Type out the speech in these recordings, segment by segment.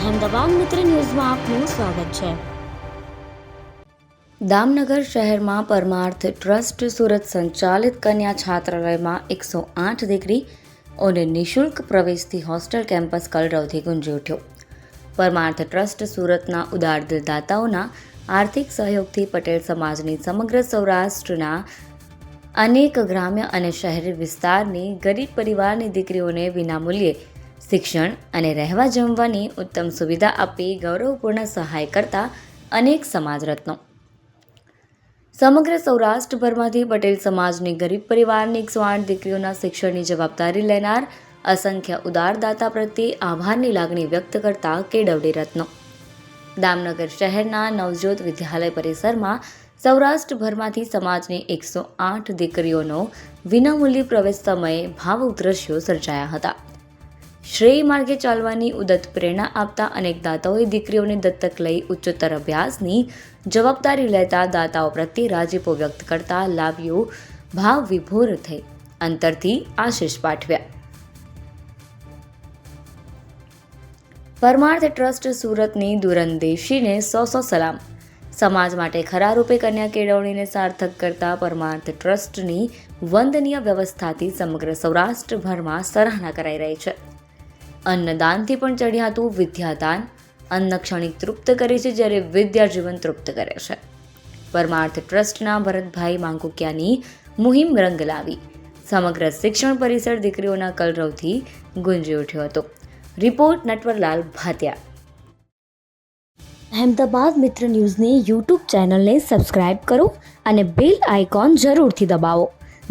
અહેમદાબાદ મિત્ર ન્યૂઝમાં આપનું સ્વાગત છે. દામનગર શહેરમાં પરમાર્થ ટ્રસ્ટ સુરત સંચાલિત કન્યા છાત્રાલયમાં એકસો આઠ દીકરીઓને નિઃશુલ્ક પ્રવેશથી હોસ્ટેલ કેમ્પસ કલરવથી ગુંજી ઉઠ્યો. પરમાર્થ ટ્રસ્ટ સુરતના ઉદાર દિલદાતાઓના આર્થિક સહયોગથી પટેલ સમાજની સમગ્ર સૌરાષ્ટ્રના અનેક ગ્રામ્ય અને શહેરી વિસ્તારની ગરીબ પરિવારની દીકરીઓને વિનામૂલ્યે શિક્ષણ અને રહેવા જમવાની ઉત્તમ સુવિધા આપી ગૌરવપૂર્ણ સહાય કરતા અનેક સમાજ રત્નો સમગ્ર સૌરાષ્ટ્રભરમાંથી પટેલ સમાજની ગરીબ પરિવારની સ્વાણ દીકરીઓના શિક્ષણની જવાબદારી લેનાર અસંખ્ય ઉદારદાતા પ્રત્યે આભારની લાગણી વ્યક્ત કરતા કેળવડી રત્નો. દામનગર શહેરના નવજોત વિદ્યાલય પરિસરમાં સૌરાષ્ટ્રભરમાંથી સમાજની એકસો આઠ દીકરીઓનો વિનામૂલ્ય પ્રવેશ સમયે ભાવુક દ્રશ્યો સર્જાયા હતા. શ્રેય માર્ગે ચાલવાની ઉદત પ્રેરણા આપતા અનેક દાતાઓએ દીકરીઓને દત્તક લઈ ઉચ્ચતર અભ્યાસની જવાબદારી લેતા દાતાઓ પ્રત્યે રાજીપો વ્યક્ત કરતા લાવ્યો ભાવ વિભોર થઈ. અંતરથી આશીષ પાઠવ્યા. પરમાર્થ ટ્રસ્ટ સુરતની દુરંદેશીને સો સો સલામ. સમાજ માટે ખરા રૂપે કન્યા કેળવણીને સાર્થક કરતા પરમાર્થ ટ્રસ્ટની વંદનીય વ્યવસ્થાથી સમગ્ર સૌરાષ્ટ્રભરમાં સરાહના કરાઈ રહી છે. અન્નદાનથી પણ ચઢિયાતું વિદ્યાદાન અન્ન ક્ષણિક તૃપ્ત કરે છે જ્યારે વિદ્યા જીવન તૃપ્ત કરે છે. પરમાર્થ ટ્રસ્ટના ભરતભાઈ માંકુકિયાની મુહિમ રંગ લાવી સમગ્ર શિક્ષણ પરિસર દીકરીઓના કલરવથી ગુંજી ઉઠ્યો હતો. રિપોર્ટ નટવરલાલ ભાતિયા અહેમદાબાદ મિત્ર ન્યૂઝની યુટ્યુબ ચેનલને સબસ્ક્રાઇબ કરો અને બેલ આઇકોન જરૂરથી દબાવો,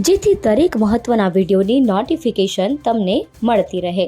જેથી દરેક મહત્ત્વના વિડીયોની નોટિફિકેશન તમને મળતી રહે.